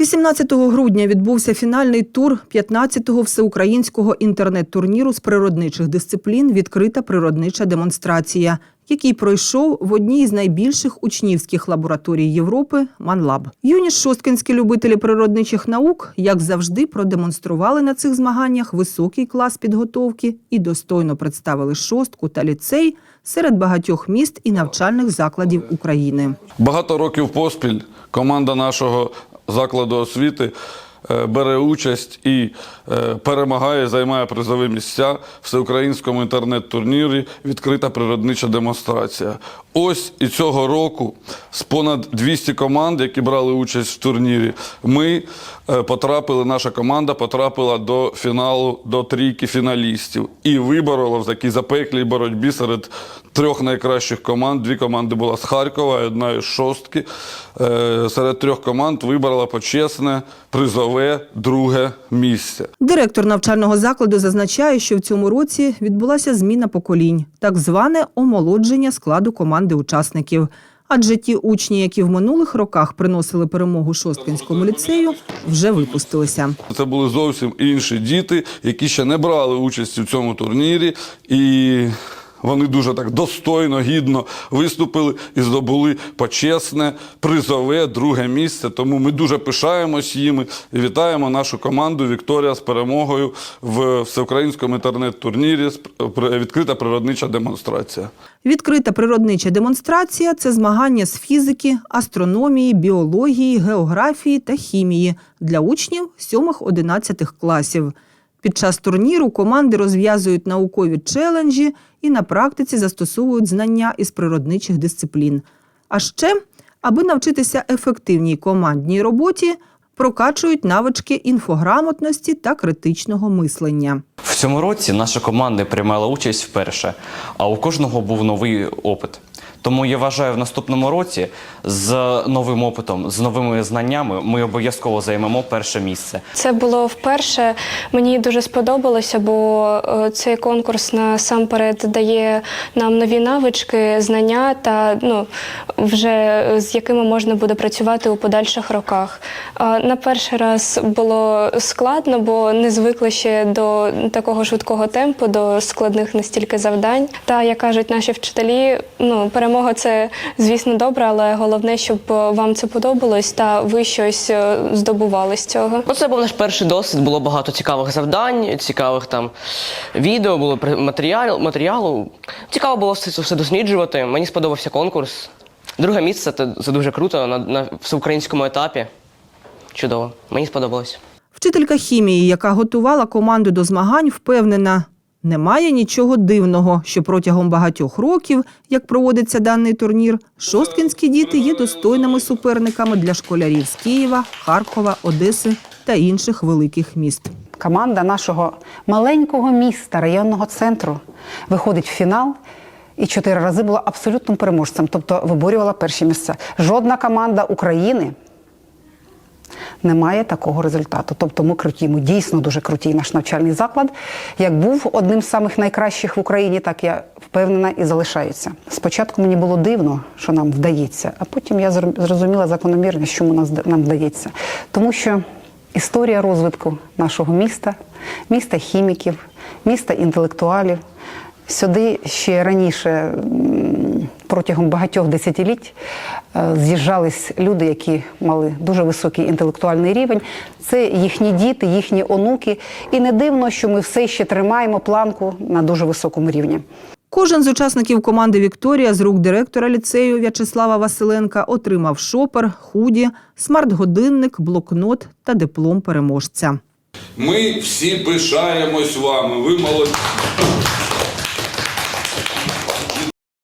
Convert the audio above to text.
18 грудня відбувся фінальний тур 15-го всеукраїнського інтернет-турніру з природничих дисциплін Відкрита природнича демонстрація, який пройшов в одній з найбільших учнівських лабораторій Європи Манлаб. Юні шосткинські любителі природничих наук, як завжди, продемонстрували на цих змаганнях високий клас підготовки і достойно представили шостку та ліцей серед багатьох міст і навчальних закладів України. Багато років поспіль команда нашого закладу освіти е, бере участь і е, перемагає, займає призові місця в всеукраїнському інтернет-турнірі Відкрита природнича демонстрація. Ось і цього року з понад 200 команд, які брали участь в турнірі, ми е, потрапили, наша команда потрапила до фіналу, до трійки фіналістів і виборола в такій запеклій боротьбі серед трьох найкращих команд. Дві команди була з Харкова, одна із шостки. Е, Серед трьох команд вибрала почесне призове друге місце. Директор навчального закладу зазначає, що в цьому році відбулася зміна поколінь, так зване омолодження складу команди учасників. Адже ті учні, які в минулих роках приносили перемогу Шосткинському ліцею, вже випустилися. Це були зовсім інші діти, які ще не брали участі в цьому турнірі, і вони дуже так достойно, гідно виступили і здобули почесне призове друге місце. Тому ми дуже пишаємось їми і вітаємо нашу команду Вікторія з перемогою в всеукраїнському інтернет-турнірі відкрита природнича демонстрація. Відкрита природнича демонстрація це змагання з фізики, астрономії, біології, географії та хімії для учнів 7-11 класів. Під час турніру команди розв'язують наукові челенджі і на практиці застосовують знання із природничих дисциплін. А ще, аби навчитися ефективній командній роботі, прокачують навички інфограмотності та критичного мислення. В цьому році наша команда приймала участь вперше, а у кожного був новий опит. Тому я вважаю, в наступному році з новим опитом, з новими знаннями ми обов'язково займемо перше місце. Це було вперше. Мені дуже сподобалося, бо е, цей конкурс насамперед дає нам нові навички, знання та ну вже з якими можна буде працювати у подальших роках. На перший раз було складно, бо не звикли ще до такого швидкого темпу, до складних настільки завдань. Та як кажуть наші вчителі, ну перемога це звісно добре, але головне, щоб вам це подобалось та ви щось е, здобували з цього. Це був наш перший досвід, було багато цікавих завдань, цікавих там відео, було при- матеріал, матеріалу. Цікаво було все це все досліджувати. Мені сподобався конкурс. Друге місце це, це дуже круто на, на всеукраїнському етапі. Чудово. Мені сподобалось. Вчителька хімії, яка готувала команду до змагань, впевнена, немає нічого дивного, що протягом багатьох років, як проводиться даний турнір, шосткінські діти є достойними суперниками для школярів з Києва, Харкова, Одеси та інших великих міст. Команда нашого маленького міста, районного центру, виходить в фінал і чотири рази була абсолютним переможцем, тобто виборювала перші місця. Жодна команда України не має такого результату. Тобто ми круті, ми дійсно дуже круті наш навчальний заклад. Як був одним з самих найкращих в Україні, так я впевнена і залишаюся. Спочатку мені було дивно, що нам вдається, а потім я зрозуміла закономірність, чому нас нам вдається. Тому що історія розвитку нашого міста, міста хіміків, міста інтелектуалів. Сюди ще раніше, протягом багатьох десятиліть, е, з'їжджались люди, які мали дуже високий інтелектуальний рівень. Це їхні діти, їхні онуки. І не дивно, що ми все ще тримаємо планку на дуже високому рівні. Кожен з учасників команди Вікторія з рук директора ліцею В'ячеслава Василенка отримав шопер, худі, смарт-годинник, блокнот та диплом переможця. Ми всі пишаємось вами. Ви молодці.